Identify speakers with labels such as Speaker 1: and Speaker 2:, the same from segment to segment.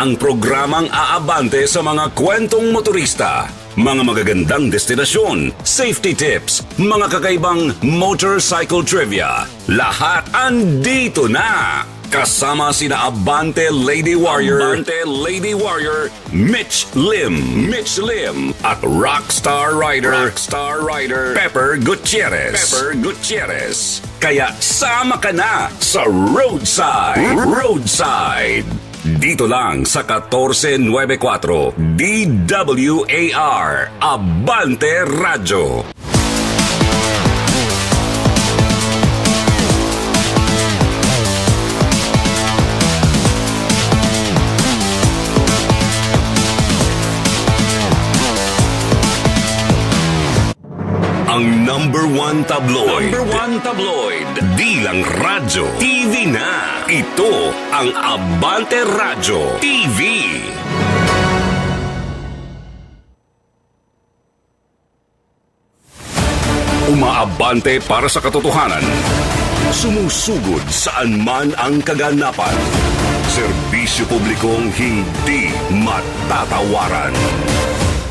Speaker 1: ang programang aabante sa mga kwentong motorista, mga magagandang destinasyon, safety tips, mga kakaibang motorcycle trivia. Lahat andito na! Kasama sina Abante Lady Warrior, Abante Lady Warrior, Mitch Lim, Mitch Lim, at Rockstar Rider, Rockstar Rider, Pepper Gutierrez, Pepper Gutierrez. Kaya sama ka na sa Roadside, Roadside. Dito lang sa 1494 DWAR Abante Radyo. Ang number one tabloid. Number one tabloid. Di lang radyo. TV na. Ito ang Abante Radyo TV. Umaabante para sa katotohanan. Sumusugod saan man ang kaganapan. Serbisyo publikong hindi matatawaran.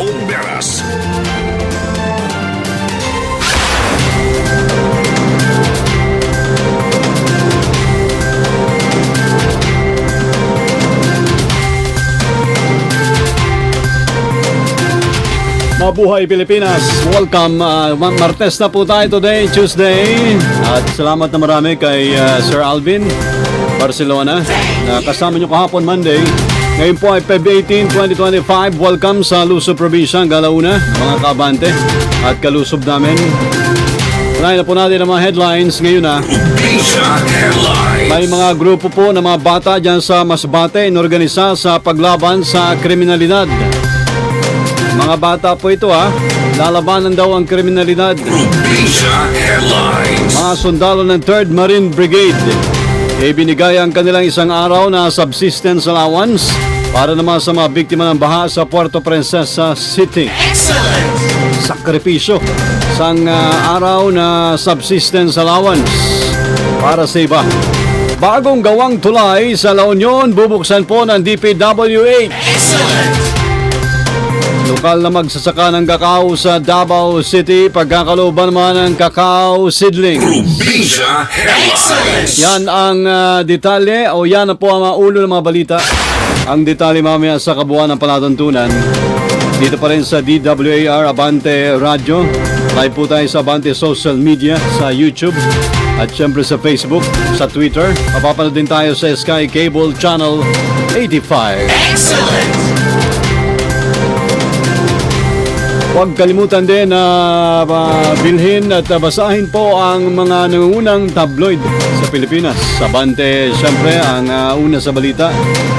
Speaker 1: Oberas.
Speaker 2: Mabuhay Pilipinas! Welcome! Uh, Ma- Martes na po tayo today, Tuesday. At salamat na marami kay uh, Sir Alvin Barcelona na kasama nyo kahapon Monday. Ngayon po ay Feb 18, 2025. Welcome sa Lusob Probinsya, Galauna, mga kabante at kalusob namin. Unahin na po natin ang mga headlines ngayon na
Speaker 1: Headlines.
Speaker 2: may mga grupo po ng mga bata dyan sa Masbate inorganisa sa paglaban sa kriminalidad. Mga bata po ito ha, lalabanan daw ang kriminalidad. Mga sundalo ng 3rd Marine Brigade, ibinigay ang kanilang isang araw na subsistence allowance para naman sa mga biktima ng baha sa Puerto Princesa City.
Speaker 3: Excellent!
Speaker 2: Sakripisyo sang ah, araw na subsistence allowance para sa iba. Bagong gawang tulay sa La Union, bubuksan po ng DPWH.
Speaker 3: Excellent!
Speaker 2: Lokal na magsasaka ng kakao sa Davao City, pagkakalooban naman ng kakao
Speaker 1: Headlines.
Speaker 2: Yan ang ah, detalye o yan na po ang ulo ng mga balita. Ang detalye mamaya sa kabuuan ng palatuntunan. Dito pa rin sa DWAR Abante Radio. Live po tayo sa Abante Social Media, sa YouTube, at syempre sa Facebook, sa Twitter. Mapapanood din tayo sa Sky Cable Channel 85.
Speaker 3: Excellent!
Speaker 2: Huwag kalimutan din na uh, bilhin at basahin po ang mga nangungunang tabloid Pilipinas. Abante, siyempre, ang uh, una sa balita.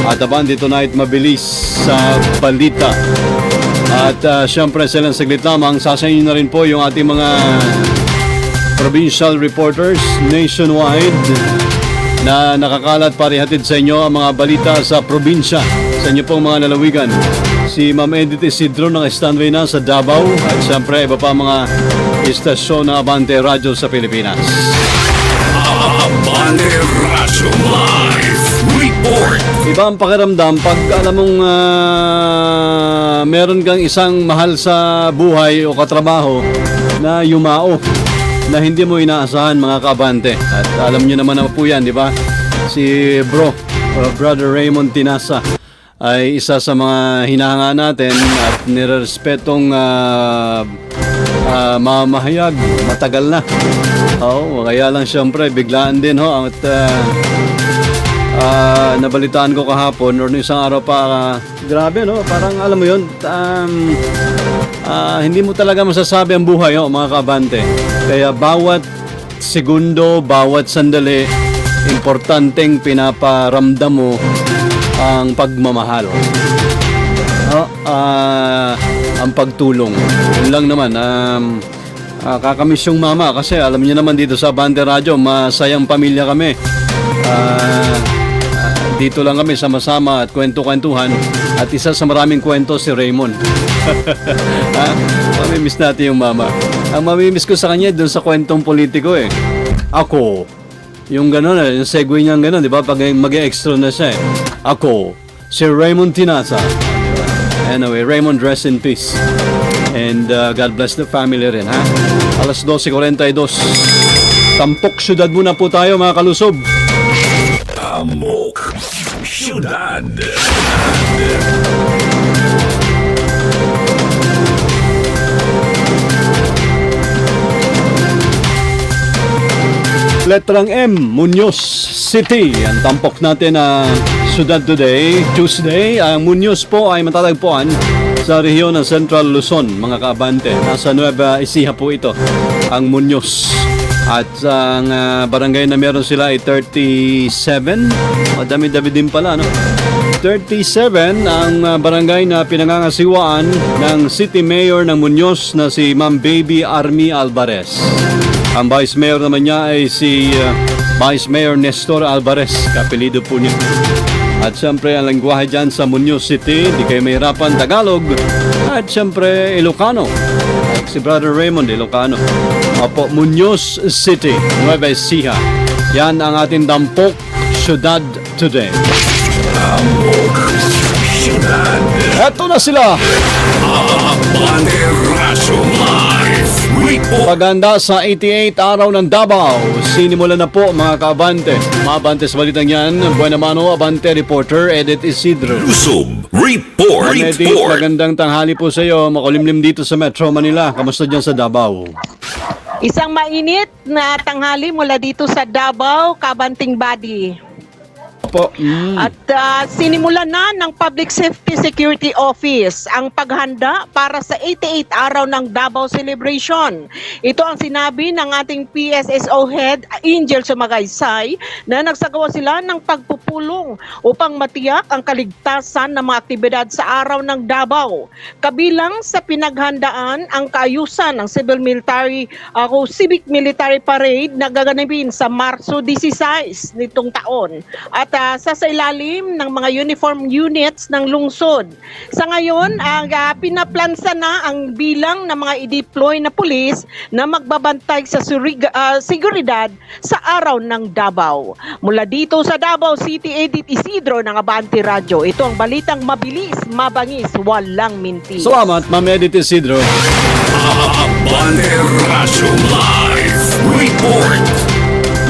Speaker 2: At Abante Tonight, mabilis sa balita. At uh, siyempre, silang saglit lamang, sasayin na rin po yung ating mga provincial reporters nationwide na nakakalat para ihatid sa inyo ang mga balita sa probinsya sa inyo pong mga lalawigan. Si Ma'am Edith Isidro ng Stanway na sa Davao at siyempre iba pa mga istasyon ng Abante Radio sa Pilipinas.
Speaker 1: Abante Radyo Live Report.
Speaker 2: Iba ang pakiramdam pag alam mong ah, meron kang isang mahal sa buhay o katrabaho na yumao na hindi mo inaasahan mga kabante. At alam nyo naman naman po yan, di ba? Si bro, or brother Raymond Tinasa. ay isa sa mga hinahanga natin at nirespetong uh, mamahayag matagal na. Oo, kaya lang siyempre biglaan din ho. At ah, ah, nabalitaan ko kahapon or isang araw pa ah, grabe no? Parang alam mo yun um, ah, hindi mo talaga masasabi ang buhay oh, mga kabante. Kaya bawat segundo bawat sandali importanteng pinaparamdam mo ang pagmamahal Oh, ah, ang pagtulong. Yun lang naman. Um, ah, kakamiss yung mama kasi alam niyo naman dito sa Bande Radio, masayang pamilya kami. Ah, dito lang kami sama-sama at kwento-kwentuhan. At isa sa maraming kwento si Raymond. ah, mamimiss natin yung mama. Ang mamimiss ko sa kanya dun sa kwentong politiko eh. Ako, yung gano'n eh, yung segue niya gano'n, di ba? Pag mag-extra na siya eh. Ako, si Raymond Tinasa. Anyway, Raymond, rest in peace. And uh, God bless the family rin, ha? Alas 12.42. Tampok syudad muna po tayo, mga kalusob.
Speaker 1: Amok. Syudad.
Speaker 2: Letrang M, Muñoz City. Ang tampok natin na syudad today, Tuesday. Ang Muñoz po ay matatagpuan sa rehiyon ng Central Luzon, mga kaabante. Nasa Nueva Ecija po ito, ang Muñoz. At ang ah, barangay na meron sila ay 37. Madami-dami din pala, no? 37 ang ah, barangay na pinangangasiwaan ng City Mayor ng Muñoz na si Ma'am Baby Army Alvarez. Ang Vice Mayor naman niya ay si uh, Vice Mayor Nestor Alvarez, kapilido po niya. At siyempre ang lengguwahe dyan sa Muñoz City, di kayo mahirapan Tagalog. At siyempre Ilocano. Si Brother Raymond Ilocano. Opo, Muñoz City, Nueva Ecija. Yan ang ating dampok syudad today.
Speaker 1: Syudad.
Speaker 2: Eto na sila!
Speaker 1: Live. Report.
Speaker 2: Paganda sa 88 araw ng Davao. Sinimula na po mga kaabante. Mga abante sa balitang yan, Buena Mano, Abante Reporter, Edit Isidro.
Speaker 1: Lusob. Report.
Speaker 2: Edit,
Speaker 1: Report.
Speaker 2: magandang tanghali po sa iyo. Makulimlim dito sa Metro Manila. Kamusta dyan sa Davao?
Speaker 4: Isang mainit na tanghali mula dito sa Davao, Kabanting Badi.
Speaker 2: Po. Mm.
Speaker 4: At ah, sinimulan na ng Public Safety Security Office ang paghanda para sa 88 araw ng Davao Celebration. Ito ang sinabi ng ating PSSO head Angel Sumagaysay na nagsagawa sila ng pagpupulong upang matiyak ang kaligtasan ng mga aktibidad sa araw ng Davao. Kabilang sa pinaghandaan ang kaayusan ng civil military ako civic military parade na gaganapin sa Marso 16 nitong taon. At ah, sa sa ilalim ng mga uniform units ng lungsod. Sa ngayon, ang ah, pinaplansa na ang bilang ng mga i-deploy na pulis na magbabantay sa surig- ah, seguridad sa araw ng Davao. Mula dito sa Davao City Edit Isidro ng Abante Radio. Ito ang balitang mabilis, mabangis, walang minti.
Speaker 2: Salamat, Ma'am Edit Isidro.
Speaker 1: Bande Raso Live. Report.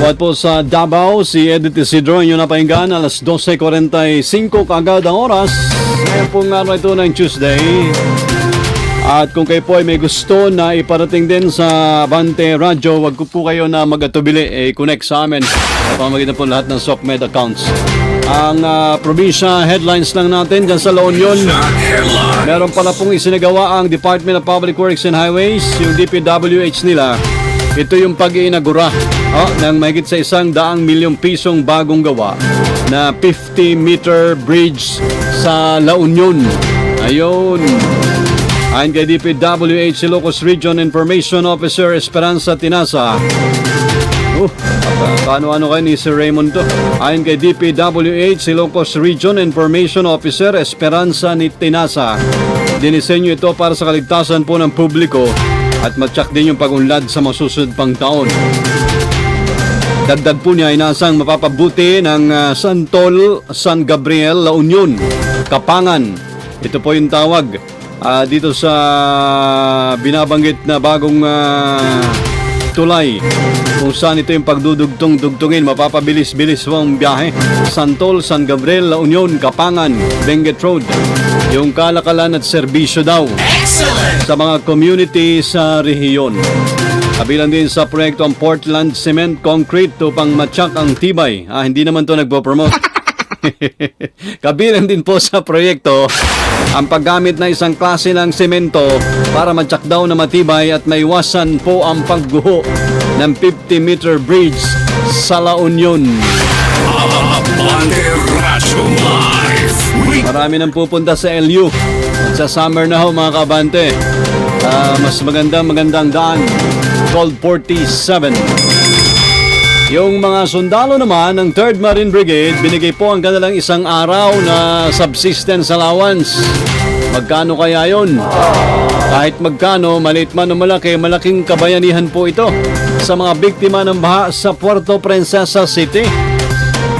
Speaker 2: Buhat po sa Davao, si Edit Isidro, inyo napahinggan, alas 12.45 kagad ang oras. Ngayon po nga ito ng Tuesday. At kung kayo po ay may gusto na iparating din sa Bante Radio, wag ko po kayo na mag-atubili, i-connect sa amin sa pamagitan po lahat ng SOCMED accounts. Ang ah, probinsya headlines lang natin dyan sa La Union. Meron pala pong isinagawa ang Department of Public Works and Highways, yung DPWH nila. Ito yung pag-iinagura oh, ng mahigit sa isang daang milyong pisong bagong gawa na 50-meter bridge sa La Union. Ayun. Ayon kay DPWH Ilocos Region Information Officer Esperanza Tinasa, Uh, paano-ano kayo ni Sir Raymond to? Ayon kay DPWH, Ilocos Region Information Officer Esperanza ni Tinasa. Dinisenyo ito para sa kaligtasan po ng publiko at matyak din yung pag-unlad sa masusunod pang taon. Dagdag po niya inasang mapapabuti ng ah, Santol, San Gabriel, La Union, Kapangan. Ito po yung tawag ah, dito sa binabanggit na bagong ah, tulay. Kung saan ito yung pagdudugtong-dugtungin, mapapabilis-bilis mo ang biyahe. Santol, San Gabriel, La Union, Kapangan, Benguet Road. Yung kalakalan at serbisyo daw
Speaker 3: Excellent!
Speaker 2: sa mga community sa rehiyon. Kabilang din sa proyekto ang Portland Cement Concrete upang matyak ang tibay. Ah, hindi naman to nagpo-promote. Kabilang din po sa proyekto ang paggamit na isang klase ng semento para matyak daw na matibay at maiwasan po ang pagguho ng 50-meter bridge sa La Union.
Speaker 1: Abante
Speaker 2: Marami nang pupunta sa LU. Sa summer na ho mga kabante. Ah, mas magandang magandang daan. Gold 47. Yung mga sundalo naman ng 3rd Marine Brigade, binigay po ang kanilang isang araw na subsistence allowance. Magkano kaya yon? Kahit magkano, malit man o malaki, malaking kabayanihan po ito sa mga biktima ng baha sa Puerto Princesa City.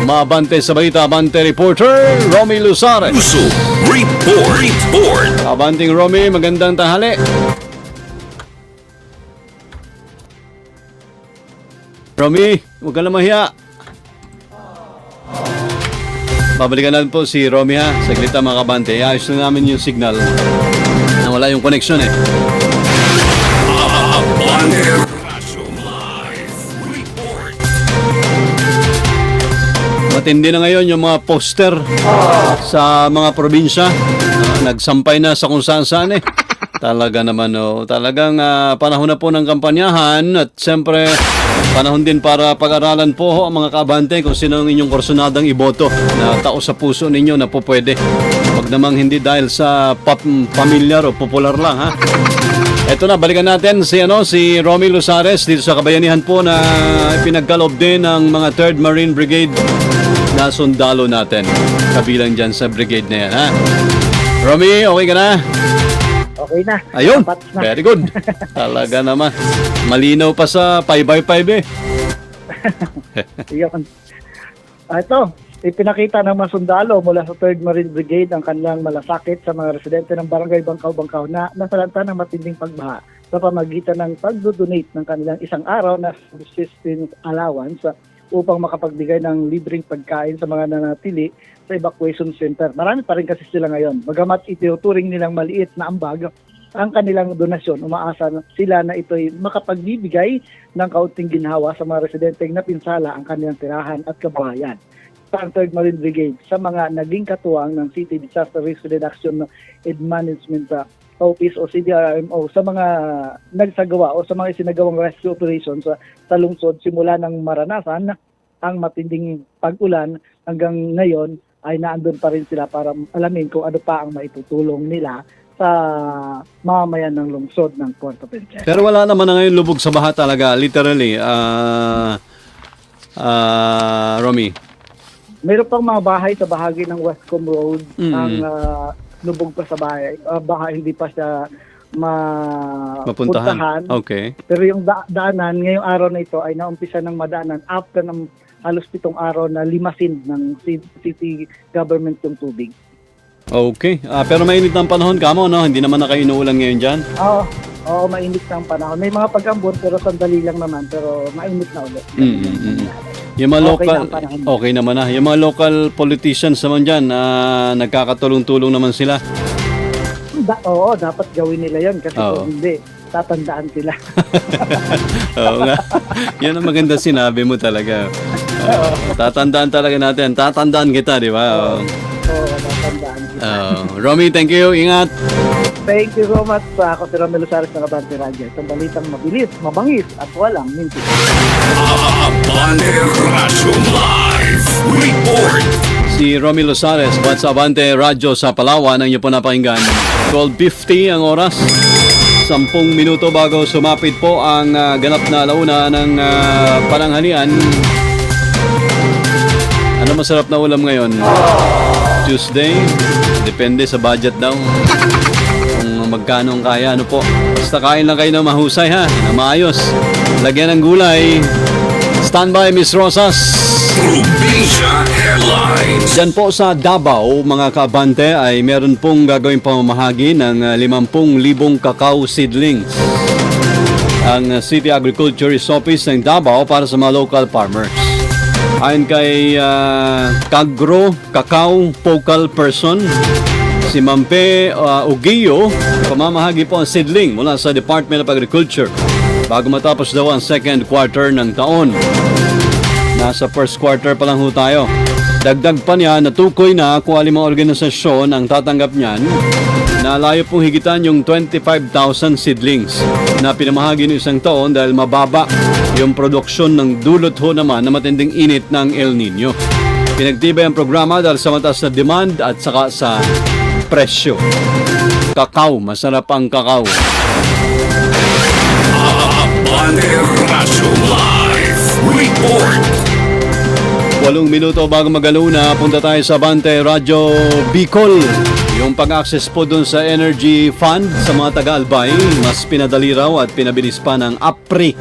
Speaker 2: Mabante sa balita, Abante reporter, Romy Luzares.
Speaker 1: Puso Report. Report.
Speaker 2: Abanting Romy, magandang tanghali. Romy, huwag ka na mahiya. Babalikan natin po si Romy ha. Saglit ang mga kabante. Ayos na namin yung signal. Nawala yung connection eh.
Speaker 1: Abante
Speaker 2: Matindi na ngayon yung mga poster sa mga probinsya. Nagsampay na sa kung saan saan eh. Talaga naman oh, talagang ah, panahon na po ng kampanyahan at siyempre panahon din para pag-aralan po ho, ang mga kabante kung sino ang inyong kursunadang iboto na tao sa puso ninyo na po pwede. Huwag namang hindi dahil sa pap- pamilyar o popular lang ha. Ito na, balikan natin si, ano, si Romy Luzares dito sa kabayanihan po na pinagkalob din ng mga 3rd Marine Brigade na sundalo natin. Kabilang dyan sa brigade na yan, ha? Romy, okay ka na?
Speaker 5: Okay na.
Speaker 2: Ayun,
Speaker 5: na.
Speaker 2: very good. Talaga naman. Malinaw pa sa 5x5 eh.
Speaker 5: Yun. Ito, ipinakita ng mga sundalo mula sa 3rd Marine Brigade ang kanilang malasakit sa mga residente ng Barangay Bangkaw-Bangkaw na nasalanta ng matinding pagbaha sa pamagitan ng pagdodonate ng kanilang isang araw na subsistence allowance upang makapagbigay ng libreng pagkain sa mga nanatili sa evacuation center. Marami pa rin kasi sila ngayon. Bagamat itinuturing nilang maliit na ambag ang kanilang donasyon, umaasa sila na ito'y makapagbibigay ng kaunting ginhawa sa mga residenteng napinsala ang kanilang tirahan at kabuhayan. Sa 3rd Marine Brigade sa mga naging katuwang ng City Disaster Risk Reduction and Management uh, Office o CDRMO sa mga nagsagawa o sa mga isinagawang rescue operations sa, sa lungsod simula ng maranasan ang matinding pag-ulan hanggang ngayon ay naandun pa rin sila para alamin kung ano pa ang maitutulong nila sa mamamayan ng lungsod ng Puerto Princesa.
Speaker 2: Pero wala naman na ngayon lubog sa baha talaga, literally. Ah, ah, Romy.
Speaker 5: Mayroon pang mga bahay sa bahagi ng Westcomb Road
Speaker 2: Mm.
Speaker 5: ang ah, lubog pa sa bahay. Ah, baka hindi pa siya ma
Speaker 2: Mapuntahan.
Speaker 5: puntahan.
Speaker 2: Okay.
Speaker 5: Pero yung da- daanan, ngayong araw na ito ay naumpisa ng madaanan after ng halos pitong araw na limasin ng ci- city government yung tubig.
Speaker 2: Okay. Ah, pero mainit ng panahon kamo, no? Hindi naman na kayo inuulan ngayon dyan.
Speaker 5: Oo, oo, mainit na ang panahon. May mga pag-ambon pero sandali lang naman pero mainit na ulit.
Speaker 2: Mm, mm, mm. Yung mga
Speaker 5: Okay
Speaker 2: local,
Speaker 5: na ang panahon.
Speaker 2: okay naman na. Yung mga local politicians naman dyan, ah, nagkakatulong-tulong naman sila.
Speaker 5: Da- oo, dapat gawin nila yon kasi
Speaker 2: Oo.
Speaker 5: kung hindi, tatandaan sila.
Speaker 2: Oo nga. Yan ang maganda sinabi mo talaga. Ah, tatandaan talaga natin. Tatandaan kita, di ba? Oo.
Speaker 5: Oo, tatandaan sila.
Speaker 2: Ah, Romy, thank you. Ingat.
Speaker 5: Thank you so much sa ako si Romelo Sares ng Abante Radio. Itong balitang mabilis, mabangis at walang mintis.
Speaker 1: Abante Radyo Live. Report.
Speaker 2: Si Romy Losares, What's Abante Radyo sa Palawan, ang inyo po napakinggan. 12.50 ang oras. Sampung minuto bago sumapit po ang ah, ganap na launa ng ah, pananghalian. Ano masarap na ulam ngayon? Tuesday? Depende sa budget daw. Kung magkano ang kaya, ano po. Basta kain lang kayo na mahusay ha, na maayos. Lagyan ng gulay. Standby, Miss Rosas.
Speaker 1: Airlines.
Speaker 2: Diyan po sa Davao, mga kabante, ay meron pong gagawing pamamahagi ng ah, 50,000 kakao seedlings. ang City Agriculturist Office ng Davao para sa mga local farmers. Ayon kay ah, Kagro Kakao Focal Person, si Mampe uh, Ugiyo, pamamahagi po ang seedling mula sa Department of Agriculture bago matapos daw ang second quarter ng taon. Nasa first quarter pa lang ho tayo. Dagdag pa niya, natukoy na kung alin mga organisasyon ang tatanggap niyan na layo pong higitan yung 25,000 seedlings na pinamahagi ng isang taon dahil mababa yung produksyon ng dulot ho naman na matinding init ng El Nino. Pinagtibay ang programa dahil sa mataas na demand at saka sa presyo. Kakao, masarap ang kakao. Walong minuto bago magaluna, punta tayo sa Bante Radio Bicol. Yung pag-access po dun sa Energy Fund sa mga taga-albay, mas pinadali raw at pinabilis pa ng APRI,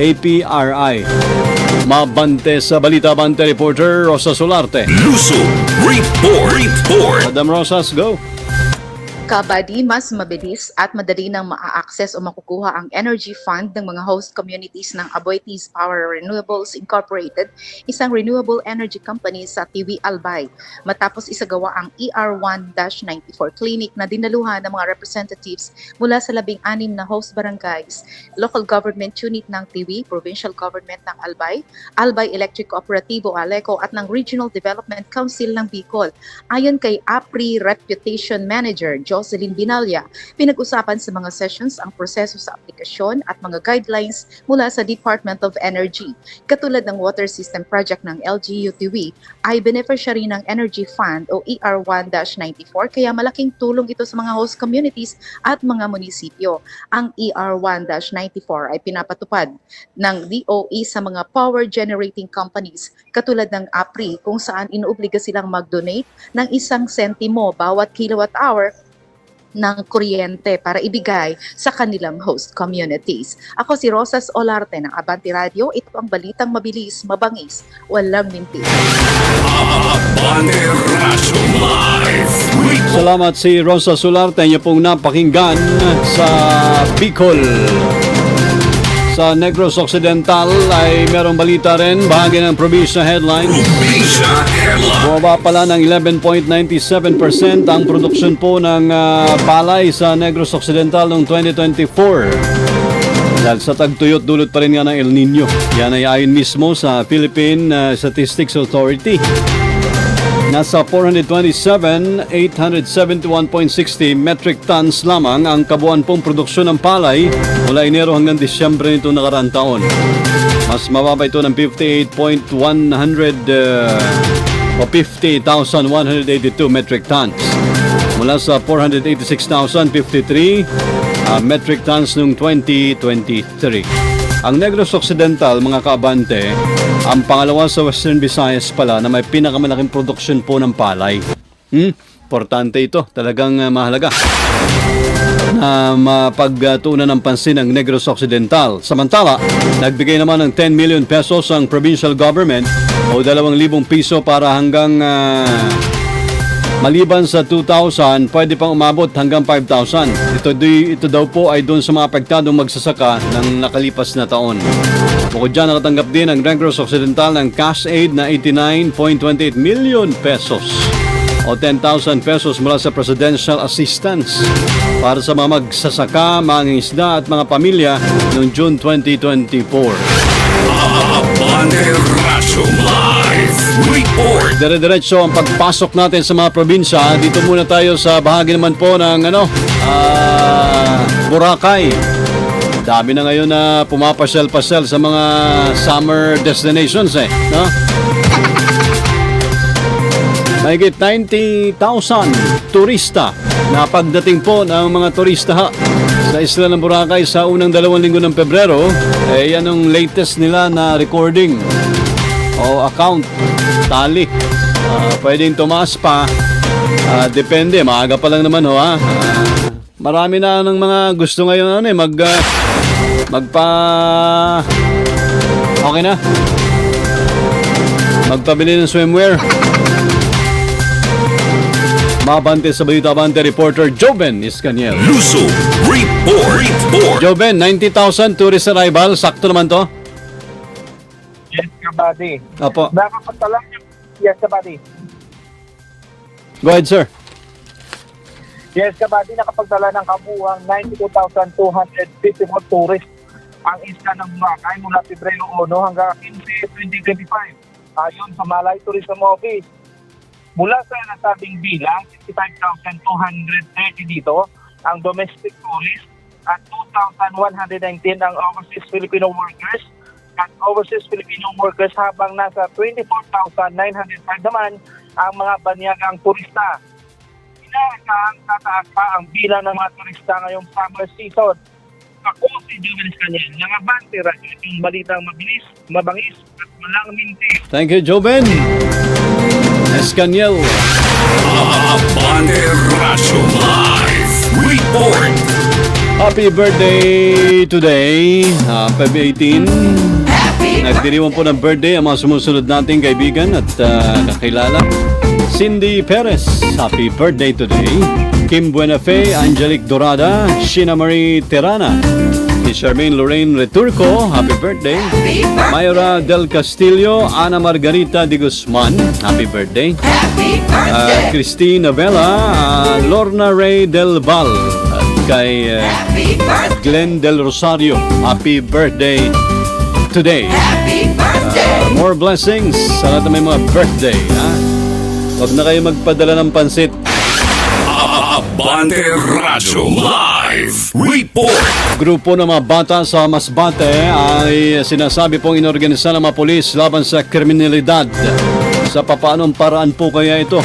Speaker 2: APRI. Mabante sa Balita Bante Reporter Rosa Solarte.
Speaker 1: Luso Report. Report.
Speaker 2: Madam Rosas, go!
Speaker 6: Kabady, mas mabilis at madali nang maa-access o makukuha ang energy fund ng mga host communities ng Aboitiz Power Renewables Incorporated, isang renewable energy company sa TV Albay. Matapos isagawa ang ER1-94 clinic na dinaluhan ng mga representatives mula sa labing-anim na host barangays, local government unit ng TV, provincial government ng Albay, Albay Electric Cooperativo Aleco at ng Regional Development Council ng Bicol. Ayon kay APRI Reputation Manager Jocelyn Binalya, pinag-usapan sa mga sessions ang proseso sa aplikasyon at mga guidelines mula sa Department of Energy. Katulad ng water system project ng LGUTV ay beneficiary ng Energy Fund o E ER1-94 kaya malaking tulong ito sa mga host communities at mga munisipyo. Ang E ER1-94 ay pinapatupad ng DOE sa mga power generating companies katulad ng APRI kung saan inuobliga silang mag-donate ng isang sentimo bawat kilowatt hour ng kuryente para ibigay sa kanilang host communities. Ako si Rosas Olarte ng Abanti Radio. Ito ang balitang mabilis, mabangis, walang minti.
Speaker 1: Abante Razo Live Report.
Speaker 2: Salamat si Rosa Solarte niyo pong napakinggan sa Bicol. Sa Negros Occidental ay merong balita rin, bahagi ng probinsya
Speaker 1: Headline.
Speaker 2: Bumaba pala ng 11.97% ang produksyon po ng ah, palay sa Negros Occidental noong 2024. Dahil sa tagtuyot dulot pa rin nga ng El Nino. Yan ay ayon mismo sa Philippine ah, Statistics Authority. Nasa 427, 871.60 metric tons lamang ang kabuuan pong produksyon ng palay mula Enero hanggang Disyembre nito nakaraang taon. Mas mababa ito ng 58.100 uh, o 50,182 metric tons mula sa 486,053 uh, metric tons noong 2023. Ang Negros Occidental, mga kaabante, ang pangalawa sa Western Visayas pala na may pinakamalaking produksyon po ng palay. Hmm? Importante ito. Talagang uh, mahalaga na mapagtuunan ng pansin ng Negros Occidental. Samantala, nagbigay naman ng 10 million pesos ang provincial government o 2,000 piso para hanggang ah, maliban sa 2,000, pwede pang umabot hanggang 5,000. Ito, ito daw po ay doon sa mga apektadong magsasaka ng nakalipas na taon. Bukod dyan, nakatanggap din ang Negros Occidental ng cash aid na 89.28 million pesos o 10,000 pesos mula sa Presidential Assistance para sa mga magsasaka, mga isda at mga pamilya noong June 2024.
Speaker 1: Abante Razo Live Report.
Speaker 2: Dire-diretso ang pagpasok natin sa mga probinsya. Dito muna tayo sa bahagi naman po ng ano, ah, Boracay. Dami na ngayon na pumapasyal-pasyal sa mga summer destinations eh, no? Mahigit 90,000 turista na pagdating po ng mga turista ha, sa isla ng Boracay sa unang dalawang linggo ng Pebrero, eh yan ang latest nila na recording o account, tali. Ah, pwedeng tumaas pa. Ah, depende, maaga pa lang naman ho ha. Marami na ng mga gusto ngayon ano eh, mag ah, magpa Okay na. Magpabili ng swimwear. Mabante sa Balita Abante reporter Joben Iskaniel.
Speaker 1: Luso Report. Report.
Speaker 2: Joben, 90,000 tourist arrival. Sakto naman to?
Speaker 7: Yes, kabady.
Speaker 2: Apo.
Speaker 7: Nakapagtala Yes, kabady.
Speaker 2: Go ahead, sir.
Speaker 7: Yes, kabady nakapagtala ng kabuuang 92,254 tourists ang isla ng Boracay mula Pebrero 1 hanggang 15, 2025. Ayon sa Malay Tourism Office. Mula sa nasabing bilang, 65,230 dito ang domestic tourists at 2,119 ang overseas Filipino workers at overseas Filipino workers habang nasa 24,905 naman ang mga banyagang turista. Inaasahang tataas pa ang bilang ng mga turista ngayong summer season. Ako si Juvenil Canyel, nangabante radyo itong balitang mabilis, mabangis at walang minti.
Speaker 2: Thank you, Joben. Escaniel.
Speaker 1: Abante Radyo Live Report.
Speaker 2: Happy birthday today, uh, Feb 18. Nagdiriwang po ng birthday ang mga sumusunod nating kaibigan at uh, kakilala. Cindy Perez, happy birthday today. Kim Buenafe, Angelic Dorada, Sheena Marie Terana. Si Charmaine Lorraine Returco, happy birthday. Mayra Del Castillo, Ana Margarita de Guzman, happy birthday. Uh, Christine Vela, uh, Lorna Ray Del Val, at kay uh, Glenn Del Rosario, happy birthday today. Uh, more blessings sa lahat ng mga birthday. Ha? Huwag na kayo magpadala ng pansit.
Speaker 1: Abante Radyo Live Report.
Speaker 2: Grupo ng mga bata sa Masbate ay sinasabi pong inorganisa ng mga polis laban sa kriminalidad. Sa papaanong paraan po kaya ito?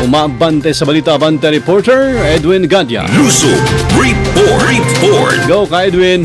Speaker 2: Umabante sa balita Abante reporter Edwin Gadya.
Speaker 1: Luso Report. Report.
Speaker 2: Go ka Edwin!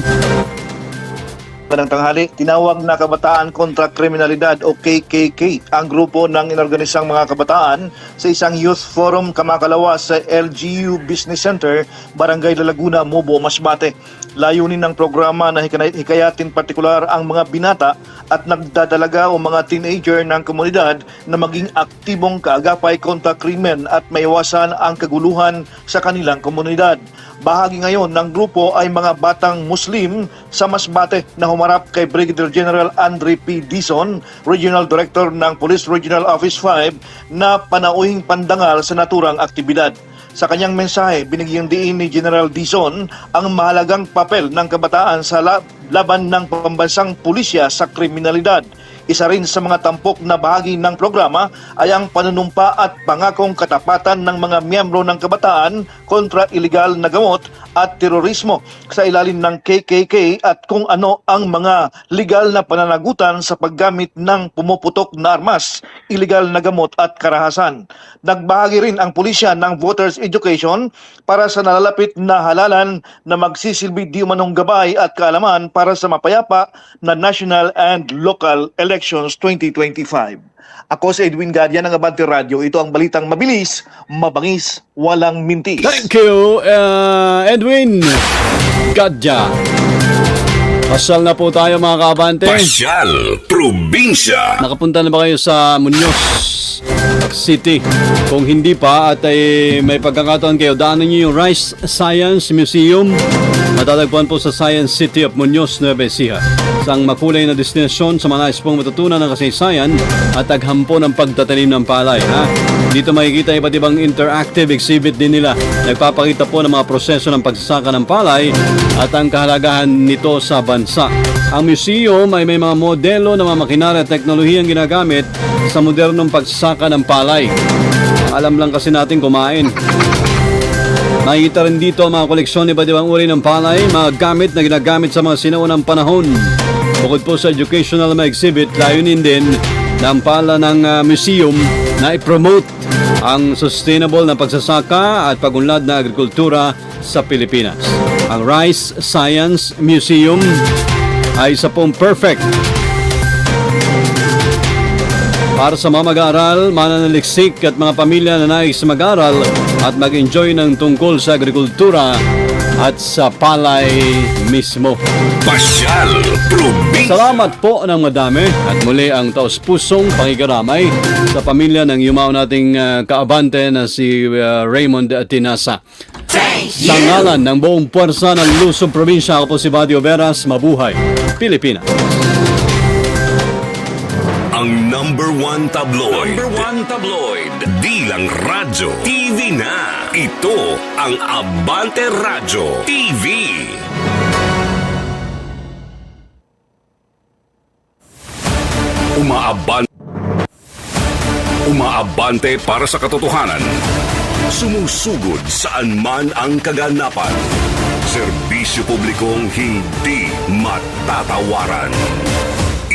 Speaker 8: Magandang tanghali, tinawag na Kabataan kontra Kriminalidad o KKK ang grupo ng inorganisang mga kabataan sa isang youth forum kamakalawa sa LGU Business Center, Barangay La Laguna, Mobo, Masbate. Layunin ng programa na hikay- hikayatin partikular ang mga binata at nagdadalaga o mga teenager ng komunidad na maging aktibong kaagapay kontra krimen at maiwasan ang kaguluhan sa kanilang komunidad. Bahagi ngayon ng grupo ay mga batang Muslim sa Masbate na humarap kay Brigadier General Andre P. Dizon, Regional Director ng Police Regional Office 5 na panauhing pandangal sa naturang aktibidad. Sa kanyang mensahe, binigyang diin ni General Dizon ang mahalagang papel ng kabataan sa la- laban ng pambansang pulisya sa kriminalidad. Isa rin sa mga tampok na bahagi ng programa ay ang panunumpa at pangakong katapatan ng mga miyembro ng kabataan kontra ilegal na gamot at terorismo sa ilalim ng KKK at kung ano ang mga legal na pananagutan sa paggamit ng pumuputok na armas, ilegal na gamot at karahasan. Nagbahagi rin ang pulisya ng voters education para sa nalalapit na halalan na magsisilbi di umanong gabay at kaalaman para sa mapayapa na national and local elections 2025. Ako si Edwin Gadia ng Abante Radio. Ito ang balitang mabilis, mabangis, walang mintis.
Speaker 2: Thank you, uh, Edwin Gadya. Pasal na po tayo mga kabante.
Speaker 1: Pasyal Probinsya.
Speaker 2: Nakapunta na ba kayo sa Muñoz City? Kung hindi pa at ay may pagkakataon kayo, daanan niyo yung Rice Science Museum. Matatagpuan po sa Science City of Muñoz, Nueva Ecija. Isang makulay na destinasyon sa mga nais pong matutunan ng kasaysayan at taghampo ng pagtatanim ng palay. Ha? Dito makikita iba't ibang interactive exhibit din nila. Nagpapakita po ng mga proseso ng pagsasaka ng palay at ang kahalagahan nito sa bansa. Ang museum ay may mga modelo ng mga makinarya at teknolohiyang ginagamit sa modernong pagsasaka ng palay. Alam lang kasi natin kumain. Nakikita rin dito mga koleksyon iba't ibang uri ng palay, mga gamit na ginagamit sa mga sinaunang panahon. Bukod po sa educational na exhibit, layunin din ng pala ng ah, museum na i-promote ang sustainable na pagsasaka at pagunlad na agrikultura sa Pilipinas. Ang Rice Science Museum ay isa pong perfect para sa mga mag-aaral, mananaliksik at mga pamilya na nais mag-aral at mag-enjoy ng tungkol sa agrikultura at sa palay mismo.
Speaker 1: Pasyal.
Speaker 2: Salamat po ng madami at muli ang taus-pusong pakikiramay sa pamilya ng yumaw nating ah, kaabante na si ah, Raymond Tinasa. Sa ngalan ng buong puwersa ng Luzon Probinsya, ako po si Badio Veras, mabuhay, Pilipinas.
Speaker 1: Ang number one tabloid. Number one tabloid. Di lang radyo. TV na. Ito ang Abante Radyo TV. Umaaban Umaabante para sa katotohanan. Sumusugod saan man ang kaganapan. Serbisyo publikong hindi matatawaran.